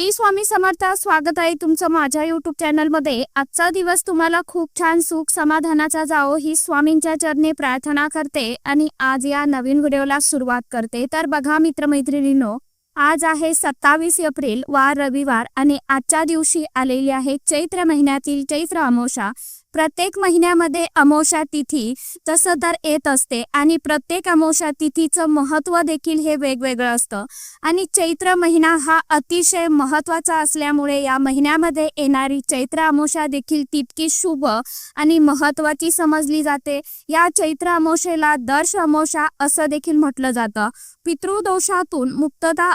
श्री स्वामी समर्थ स्वागत आहे तुमचं माझ्या युट्यूब चॅनलमध्ये आजचा दिवस तुम्हाला खूप छान सुख समाधानाचा जाओ ही स्वामींच्या चरणी प्रार्थना करते आणि आज या नवीन व्हिडिओला सुरुवात करते. तर बघा मित्रमैत्रिणींनो आज आहे सत्तावीस एप्रिल वार रविवार आणि आजच्या दिवशी आलेली आहे चैत्र महिन्यातील चैत्र अमोषा प्रत्येक महिन्यामध्ये अमोषा तिथी तसं तर येत असते आणि प्रत्येक अमोषा तिथीचं महत्त्व देखील हे वेगवेगळं असतं. आणि चैत्र महिना हा अतिशय महत्त्वाचा असल्यामुळे या महिन्यामध्ये येणारी चैत्र अमोषा देखील तितकी शुभ आणि महत्त्वाची समजली जाते. या चैत्र अमोषेला दर्श अमोषा असं देखील म्हटलं जातं. पितृदोषातून मुक्तता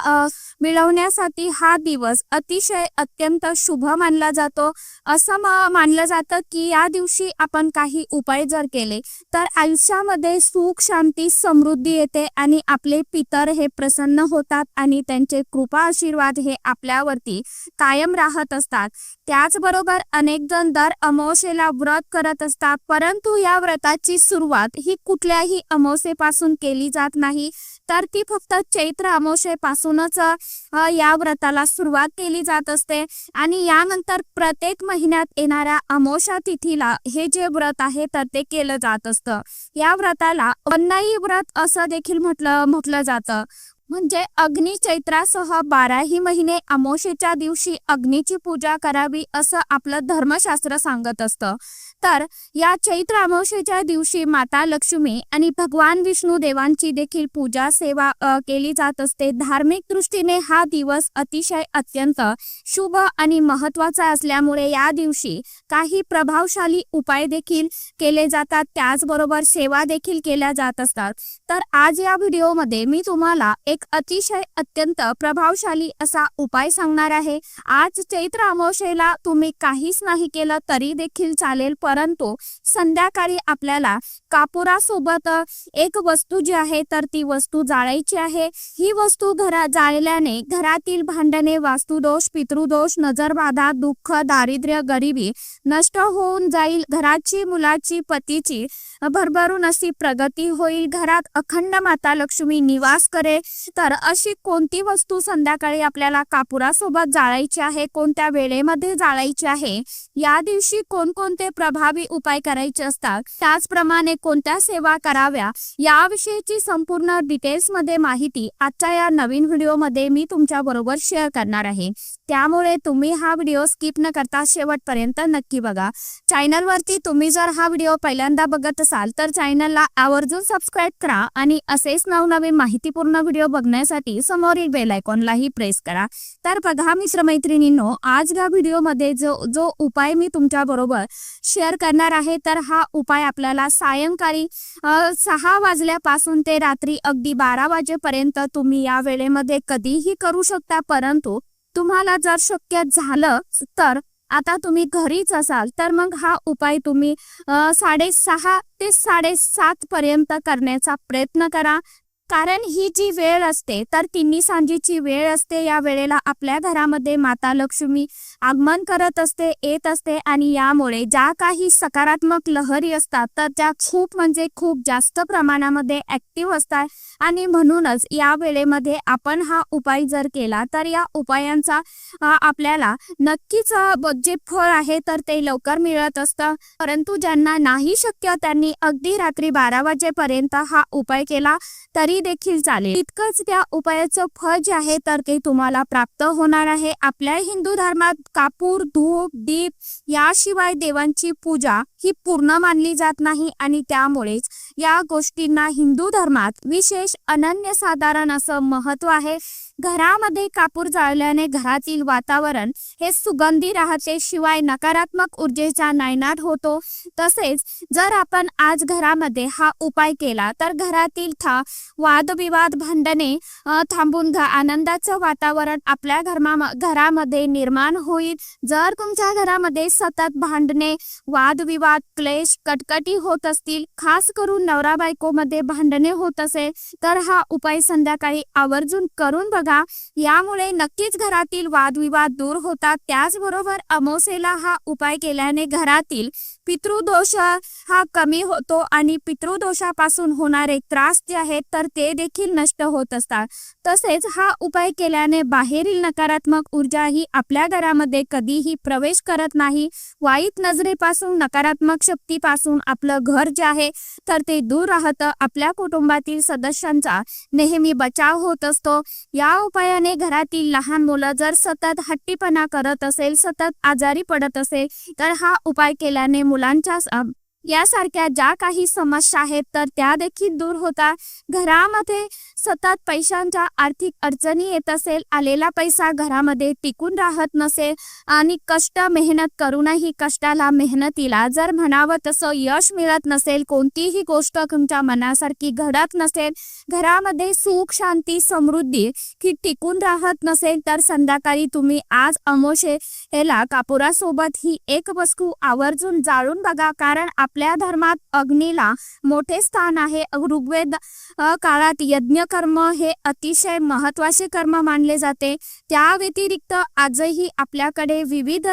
मिळवण्यासाठी हा दिवस अतिशय अत्यंत शुभ मानला जातो. असं मानलं जातं की या दिवशी आपण काही उपाय जर केले तर आयुष्यामध्ये सुख शांती समृद्धी येते आणि आपले पितर हे प्रसन्न होतात आणि त्यांचे कृपा आशीर्वाद हे आपल्यावरती कायम राहत असतात. त्याचबरोबर अनेक जण दर अमावस्येला व्रत करत असतात परंतु या व्रताची सुरुवात ही कुठल्याही अमावस्येपासून केली जात नाही. तर ती फक्त चैत्र अमावस्येपासूनच या व्रताला सुरुवात केली जात असते. आणि यानंतर प्रत्येक महिन्यात येणाऱ्या अमावस्या तिथीला हे जे व्रत आहे तर ते केलं जात असतं. या व्रताला वन्नाई व्रत असं देखील म्हटलं म्हटलं जातं. म्हणजे अग्नि चैत्रासह बाराही महिने अमोशेच्या दिवशी अग्नीची पूजा करावी असं आपलं धर्मशास्त्र सांगत असतं. तर या चैत्र अमावस्येच्या दिवशी माता लक्ष्मी आणि भगवान विष्णू देवांची देखील पूजा सेवा केली जात असते. धार्मिक दृष्टीने हा दिवस अतिशय अत्यंत शुभ आणि महत्त्वाचा असल्यामुळे या दिवशी काही प्रभावशाली उपाय देखील केले जातात. त्याचबरोबर सेवा देखील केल्या जात असतात. तर आज या व्हिडिओमध्ये मी तुम्हाला एक अतिशय अत्यंत प्रभावशाली असा उपाय सांगणार आहे. आज चैत्र अमावस्येला तुम्ही काहीच नाही केलं तरी देखील चालेल परंतु संध्याकाळी आपल्याला कापुरासोबत एक वस्तू जी आहे तर ती वस्तू जाळायची आहे. ही वस्तू घरा जाळल्याने घरातील भांडणे वास्तुदोष पितृदोष नजरबाधा दुःख दारिद्र्य गरिबी नष्ट होऊन जाईल. घराची मुलाची पतीची भरभरून अशी प्रगती होईल. घरात अखंड माता लक्ष्मी निवास करे तर अशी कोणती वस्तू संध्याकाळी आपल्याला कापुरासोबत जाळायची आहे? कोणत्या वेळेमध्ये जाळायची आहे? या दिवशी कोणकोणते प्रभाव उपाय करायचे असतात. त्याचप्रमाणे कोणत्या सेवा कराव्या याविषयीची संपूर्ण डिटेल्समध्ये माहिती आजच्या या नवीन व्हिडिओमध्ये मी तुमच्या बरोबर शेअर करणार आहे. त्यामुळे तुम्ही हा व्हिडिओ स्किप न करता शेवटपर्यंत नक्की बघा. चॅनलवरती तुम्ही जर हा व्हिडिओ पहिल्यांदा बघत असाल तर चॅनलला आवर्जून सबस्क्राईब करा आणि असेच नवनवीन माहितीपूर्ण व्हिडिओ बघण्यासाठी समोरील बेल आयकॉनलाही प्रेस करा. तर बघा मित्रमैत्रिणींनो आज या व्हिडिओमध्ये जो जो उपाय मी तुमच्या बरोबर शेअर करणार आहे तर हा उपाय आपल्याला सायंकाळी सहा वाजल्यापासून ते रात्री अगदी बारा वाजेपर्यंत तुम्ही या वेळेमध्ये कधीही करू शकता परंतु तुम्हाला जर शक्य झालं तर आता तुम्ही घरीच असाल तर मग हा उपाय तुम्ही साडेसहा ते साडेसात पर्यंत करण्याचा प्रयत्न करा. कारण ही जी वेळ असते तर तिन्ही सांजेची वेळ असते. या वेळेला आपल्या घरामध्ये माता लक्ष्मी आगमन करत असते येत असते आणि यामुळे ज्या काही सकारात्मक लहरी असतात तर त्या खूप म्हणजे खूप जास्त प्रमाणामध्ये ऍक्टिव्ह असतात. आणि म्हणूनच या वेळेमध्ये आपण हा उपाय जर केला तर या उपायांचा आपल्याला नक्कीच जे फळ आहे तर ते लवकर मिळत असतं. परंतु ज्यांना नाही शक्य त्यांनी अगदी रात्री बारा वाजेपर्यंत हा उपाय केला तरी देखील चालेल. इतकंच त्या उपायाचं फळ जे आहे तर ते तुम्हाला प्राप्त होणार आहे. आपल्या हिंदू धर्मात कापूर धूप दीप याशिवाय देवांची पूजा ही पूर्ण मानली जात नाही आणि त्यामुळेच या गोष्टींना हिंदू धर्मात विशेष अनन्यसाधारण असं महत्त्व आहे. घरामध्ये कापूर जाळल्याने घरातील वातावरण हे सुगंधी राहते. शिवाय नकारात्मक ऊर्जेचा नायनाट होतो. तसेच जर आपण आज घरामध्ये हा उपाय केला तर घरातील था वादविवाद भांडणे थांबून घ आनंदाचं वातावरण आपल्या घरमा घरामध्ये निर्माण होईल. जर तुमच्या घरामध्ये सतत भांडणे वादविवाद क्लेश कटकटी होत असतील खास करून नवरा बायकोमध्ये भांडणे होत असेल तर हा उपाय संध्याकाळी आवर्जून करून बघा. यामुळे नक्कीच घरातील वादविवाद दूर होतात. त्याचबरोबर अमोसेला हा उपाय केल्याने घरातील पितृदोष हा कमी होतो आणि पितृदोषापासून होणारे त्रास जे आहेत तर ते देखील नष्ट होत असतात. तसेच हा उपाय केल्याने बाहेरील नकारात्मक ऊर्जा ही आपल्या घरामध्ये कधीही प्रवेश करत नाही. वाईट नजरेपासून नकारात्मक शक्तीपासून आपलं घर जे आहे तर ते दूर राहतं. आपल्या कुटुंबातील सदस्यांचा नेहमी बचाव होत असतो. या उपायाने घरातील लहान मुलं जर सतत हट्टीपणा करत असेल सतत आजारी पडत असेल तर हा उपाय केल्याने मुलांच्या स- यासारख्या ज्या काही समस्या आहेत तर त्या देखील दूर होतात घरामध्ये सतत पैशांच्या आर्थिक अडचणी येत असेल आलेला पैसा घरामध्ये टिकून राहत नसेल आणि कष्ट मेहनत करूनही कष्टाला मेहनतीला जर म्हणावं तसं यश मिळत नसेल कोणतीही गोष्ट तुमच्या मनासारखी घडत नसेल घरामध्ये सुख शांती समृद्धी ही टिकून राहत नसेल तर संध्याकाळी तुम्ही आज अमोशे याला कापुरासोबत ही एक वस्तू आवर्जून जाळून बघा. कारण आपल्या धर्मात अग्नीला मोठे स्थान आहे. ऋग्वेद काळात यज्ञ कर्म हे अतिशय महत्त्वाचे कर्म मानले जाते. त्या व्यतिरिक्त आजही आपल्याकडे विविध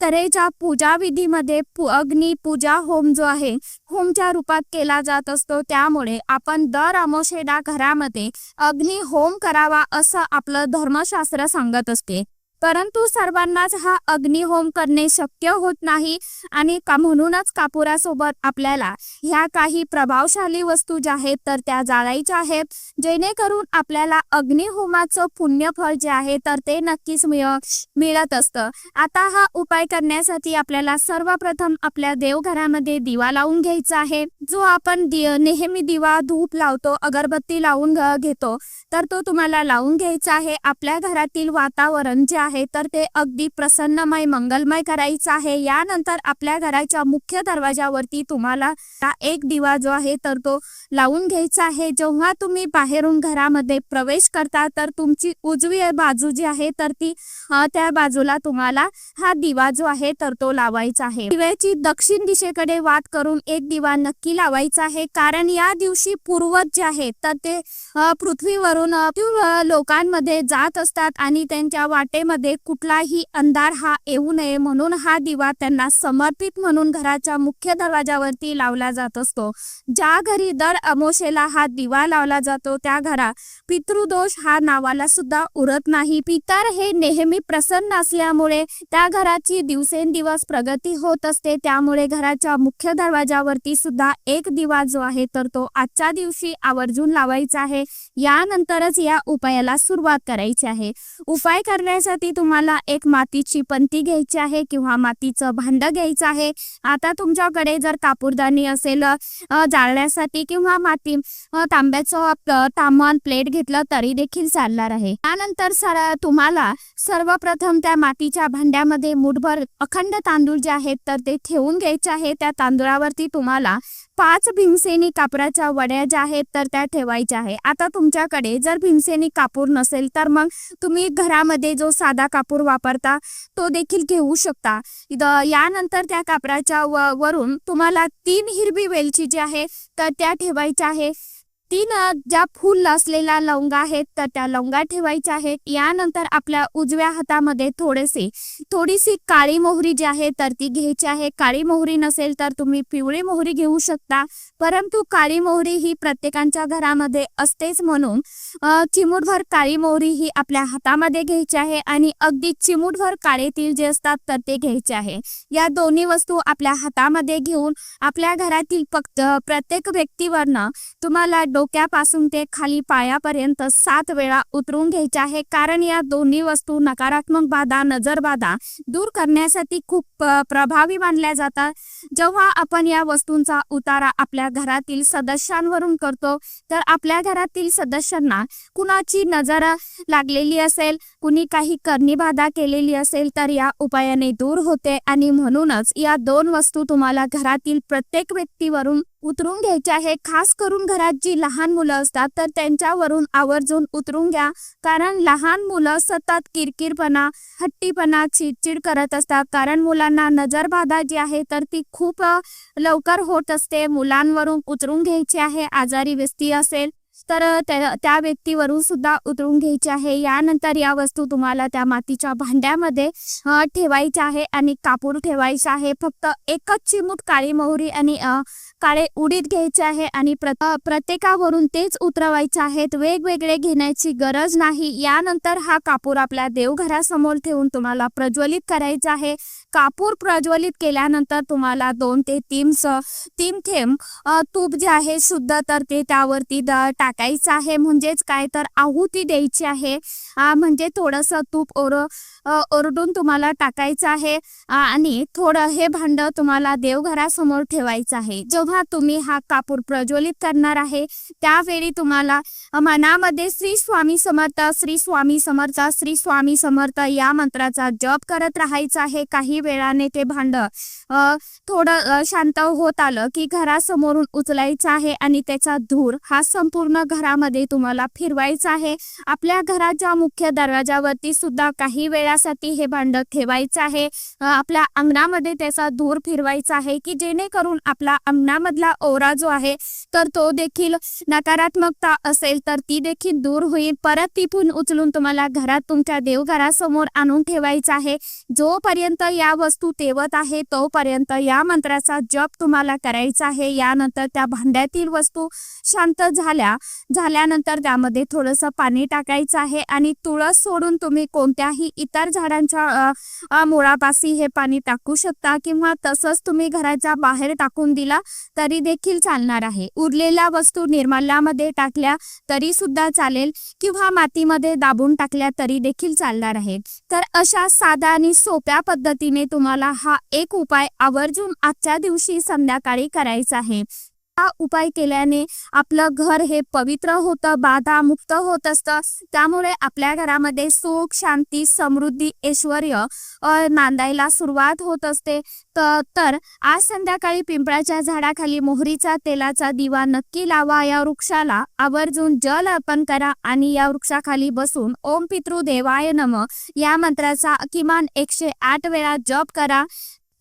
तऱ्हेच्या पूजा विधीमध्ये अग्नी पूजा होम जो आहे होमच्या रूपात केला जात असतो. त्यामुळे आपण दर अमोशेला घरामध्ये अग्नी होम करावा असं आपलं धर्मशास्त्र सांगत असते. परंतु सर्वांनाच हा अग्निहोम करणे शक्य होत नाही आणि का म्हणूनच कापुरासोबत आपल्याला ह्या काही प्रभावशाली वस्तू ज्या आहेत तर त्या जाळायच्या आहेत. जेणेकरून आपल्याला अग्निहोमाचं पुण्यफळ जे आहे तर ते नक्कीच मिळत असतं. आता हा उपाय करण्यासाठी आपल्याला सर्वप्रथम आपल्या देवघरामध्ये दिवा लावून घ्यायचा आहे. जो आपण दि- नेहमी दिवा धूप लावतो अगरबत्ती लावून घेतो तर तो तुम्हाला लावून घ्यायचा आहे. आपल्या घरातील वातावरण जे आहे तर ते अगदी प्रसन्नमय मंगलमय करायचं आहे. यानंतर आपल्या घराच्या मुख्य दरवाजावरती तुम्हाला एक दिवा जो आहे तर तो लावून घ्यायचा आहे. जेव्हा तुम्ही बाहेरून घरामध्ये प्रवेश करता तर तुमची उजवी बाजू जी आहे तर ती त्या बाजूला तुम्हाला हा दिवा जो आहे तर तो लावायचा आहे. दिव्याची दक्षिण दिशेकडे वाट करून एक दिवा नक्की लावायचा आहे. कारण या दिवशी पूर्वज जे आहेत तर ते पृथ्वीवरून लोकांमध्ये जात असतात आणि त्यांच्या वाटेमध्ये कुठलाही अंधार हा येऊ नये म्हणून हा दिवा त्यांना समर्पित म्हणून घराच्या मुख्य दरवाजावरती लावला जात असतो. ज्या घरी दर अमोशेला हा दिवा लावला जातो त्या घरा पितृदोष हा नावाला सुद्धा उरत नाही. पितर हे नेहमी प्रसन्न असल्यामुळे त्या घराची दिवसेंदिवस प्रगती होत असते. त्यामुळे घराच्या मुख्य दरवाजावरती सुद्धा एक दिवा जो आहे तर तो आजच्या दिवशी आवर्जून लावायचा आहे. यानंतरच या उपायाला सुरुवात करायची आहे. उपाय करण्यासाठी तुम्हाला एक मातीची पंती घ्यायची आहे किंवा मातीचं भांड घ्यायचं आहे. आता तुमच्याकडे जर कापूरदानी असेल जाळण्यासाठी किंवा माती तांब्याचं तामण प्लेट घेतलं तरी देखील चालणार आहे. त्यानंतर सर तुम्हाला सर्वप्रथम त्या मातीच्या भांड्यामध्ये मुठभर अखंड तांदूळ जे आहेत तर ते ठेवून घ्यायचे आहे. त्या तांदूळावरती तुम्हाला पाच भीमसेनी कापराच्या वड्या ज्या आहेत तर त्या ठेवायच्या आहे. आता तुमच्याकडे जर भीमसेनी कापूर नसेल तर मग तुम्ही घरामध्ये जो साधा कापूर वापरता तो देखील घेऊ शकता. यानंतर त्या कापराच्या वरून तुम्हाला तीन हिरवी वेलची जी आहे तर त्या ठेवायच्या आहे. तीन ज्या फुल असलेला लवंगा आहेत तर त्या लवंगा ठेवायच्या आहेत. यानंतर आपल्या उजव्या हातामध्ये थोडेसे थोडीशी काळी मोहरी जी आहे तर ती घ्यायची आहे. काळी मोहरी नसेल तर तुम्ही पिवळी मोहरी घेऊ शकता. परंतु काळी मोहरी ही प्रत्येकांच्या घरामध्ये असतेच म्हणून चिमूटभर काळी मोहरी ही आपल्या हातामध्ये घ्यायची आहे आणि अगदी चिमूटभर काळे तीळ जे असतात तर ते घ्यायचे आहे. या दोन्ही वस्तू आपल्या हातामध्ये घेऊन आपल्या घरातील फक्त प्रत्येक व्यक्तीवरनं तुम्हाला डोक्यापासून ते खाली पायापर्यंत सात वेळा उतरून घ्यायचे आहे. कारण या दोन्ही वस्तू नकारात्मक बाधा नजर बाधा दूर करण्यासाठी खूप प्रभावी मानल्या जातात. जेव्हा आपण या वस्तूंचा उतारा आपल्या घरातील सदस्यांवरून करतो तर आपल्या घरातील सदस्यांना कुणाची नजर लागलेली असेल कुणी काही करणीबाधा केलेली असेल तर या उपायाने दूर होते. आणि म्हणूनच या दोन वस्तू तुम्हाला घरातील प्रत्येक व्यक्तीवरून उतरून घ्यायचे आहे. खास करून घरात जी लहान मुलं असतात तर त्यांच्यावरून आवर्जून उतरून घ्या. कारण लहान मुलं सतत किरकिरपणा हट्टीपणा चिडचिड करत असतात. कारण मुलांना नजरबाधा जी आहे तर ती खूप लवकर होत असते. मुलांवरून उतरून घ्यायची आहे. आजारी व्यक्ती असेल तर त्या व्यक्तीवरून सुद्धा उतरून घ्यायची आहे. यानंतर या वस्तू तुम्हाला त्या मातीच्या भांड्यामध्ये ठेवायच्या आहे आणि कापूर ठेवायचा आहे. फक्त एकच चिमूट काळी मोहरी आणि काळे उडीद घ्यायचे आहे आणि प्रत्येकावरून तेच उतरवायचे आहेत. वेगवेगळे घेण्याची गरज नाही. यानंतर हा कापूर आपल्या देवघरासमोर ठेवून तुम्हाला प्रज्वलित करायचा आहे. कापूर प्रज्वलित केल्यानंतर तुम्हाला दोन ते तीन तीन थेंब तूप जे आहे शुद्ध तर ते त्यावरती टाक टाकायचं आहे म्हणजेच काय तर आहुती द्यायची आहे. म्हणजे थोडंसं तूप ओर ओरडून तुम्हाला टाकायचं आहे. आणि थोडं हे भांड तुम्हाला देवघरासमोर ठेवायचं आहे. जेव्हा तुम्ही हा कापूर प्रज्वलित करणार आहे त्यावेळी तुम्हाला मनामध्ये श्री स्वामी समर्थ श्री स्वामी समर्थ श्री स्वामी समर्थ या मंत्राचा जप करत राहायचा आहे. काही वेळाने ते भांड थोडं शांत होत आलं की घरासमोरून उचलायचं आहे आणि त्याचा धूर हा संपूर्ण घरामध्ये तुम्हाला फिरवायचा आहे. आपल्या घराच्या मुख्य दरवाजावरती सुद्धा काही वेळासाठी हे भांड ठेवायचं आहे. आपल्या अंगणामध्ये त्याचा धूर फिरवायचा आहे की जेणेकरून आपला अंगणामधला ओरा जो आहे तर तो देखील नकारात्मकता असेल तर ती देखील दूर होईल. परत तिथून उचलून तुम्हाला घरात तुमच्या देवघरासमोर आणून ठेवायचा आहे. जोपर्यंत या वस्तू तेवत आहे तोपर्यंत या मंत्राचा जप तुम्हाला करायचा आहे. यानंतर त्या भांड्यातील वस्तू शांत झाल्या झाल्यानंतर त्यामध्ये थोडंसं पाणी टाकायचं आहे आणि तुळस सोडून तुम्ही कोणत्याही इतर झाडांच्या मुळापासी मुळापाशी हे पाणी टाकू शकता किंवा तसंच तुम्ही घराच्या बाहेर टाकून दिला तरी देखील चालणार आहे. उरलेल्या वस्तू निर्माल्यामध्ये टाकल्या तरी सुद्धा चालेल किंवा मातीमध्ये दाबून टाकल्या तरी देखील चालणार आहे. तर अशा साध्या आणि सोप्या पद्धतीने तुम्हाला हा एक उपाय आवर्जून आजच्या दिवशी संध्याकाळी करायचा आहे. हा उपाय केल्याने आपलं घर हे पवित्र होतं बाधा मुक्त होत असतं. त्यामुळे आपल्या घरामध्ये सुख शांती समृद्धी ऐश्वर नांदायला सुरुवात होत असते. तर आज संध्याकाळी पिंपळाच्या झाडाखाली मोहरीचा तेलाचा दिवा नक्की लावा. या वृक्षाला आवर्जून जल अर्पण करा आणि या वृक्षाखाली बसून ओम पितृ देवाय नम या मंत्राचा किमान एकशे आठ वेळा जप करा.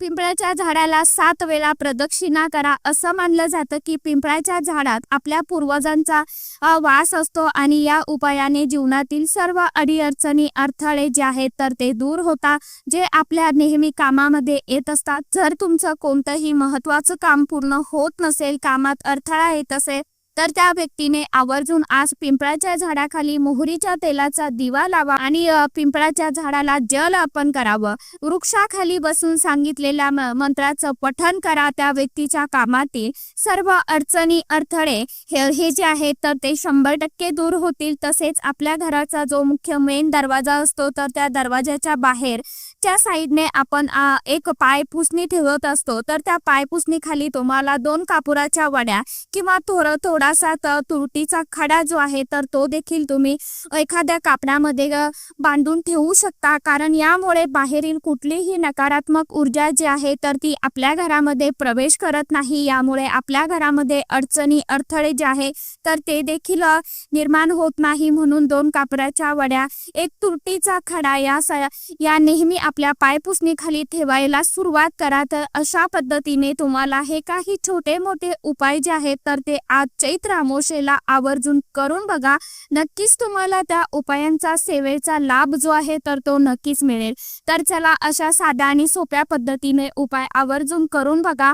पिंपळाच्या झाडाला सात वेळा प्रदक्षिणा करा. असं मानलं जातं की पिंपळाच्या झाडात आपल्या पूर्वजांचा वास असतो आणि या उपायाने जीवनातील सर्व अडीअडचणी अडथळे जे आहेत तर ते दूर होता जे आपल्या नेहमी कामामध्ये येत असतात. जर तुमचं कोणतंही महत्वाचं काम पूर्ण होत नसेल कामात अडथळा येत असेल तर त्या व्यक्तीने आवर्जून आज पिंपळाच्या झाडाखाली मोहरीच्या तेलाचा दिवा लावा आणि पिंपळाच्या झाडाला जल अर्पण करावं. वृक्षाखाली बसून सांगितलेल्या मंत्राचं पठन करा त्या व्यक्तीच्या कामातील सर्व अडचणी अडथळे हे हे जे आहेत तर ते शंभर टक्के दूर होतील. तसेच आपल्या घराचा जो मुख्य मेन दरवाजा असतो तर त्या दरवाजाच्या बाहेर च्या साईडने आपण एक पायपुसणी ठेवत असतो तर त्या पायपुसणीखाली तुम्हाला दोन कापुराच्या वड्या किंवा थोडं थोडासा तुरटीचा खडा जो आहे तर तो देखील तुम्ही एखाद्या कापडामध्ये बांधून ठेवू शकता. कारण यामुळे बाहेरील कुठलीही नकारात्मक ऊर्जा जी आहे तर ती आपल्या घरामध्ये प्रवेश करत नाही. यामुळे आपल्या घरामध्ये अडचणी अडथळे जे आहे तर ते देखील निर्माण होत नाही. म्हणून दोन कापराच्या वड्या एक तुरटीचा खडा या या नेहमी आपल्या पायपुसणीखाली ठेवायला सुरुवात करा तर अशा पद्धतीने तुम्हाला हे काही छोटे मोठे उपाय जे आहेत तर ते आज चैत्र अमोशेला आवर्जून करून बघा. नक्कीच तुम्हाला त्या उपायांचा सेवेचा लाभ जो आहे तर तो नक्कीच मिळेल. तर चला अशा साध्या आणि सोप्या पद्धतीने उपाय आवर्जून करून बघा.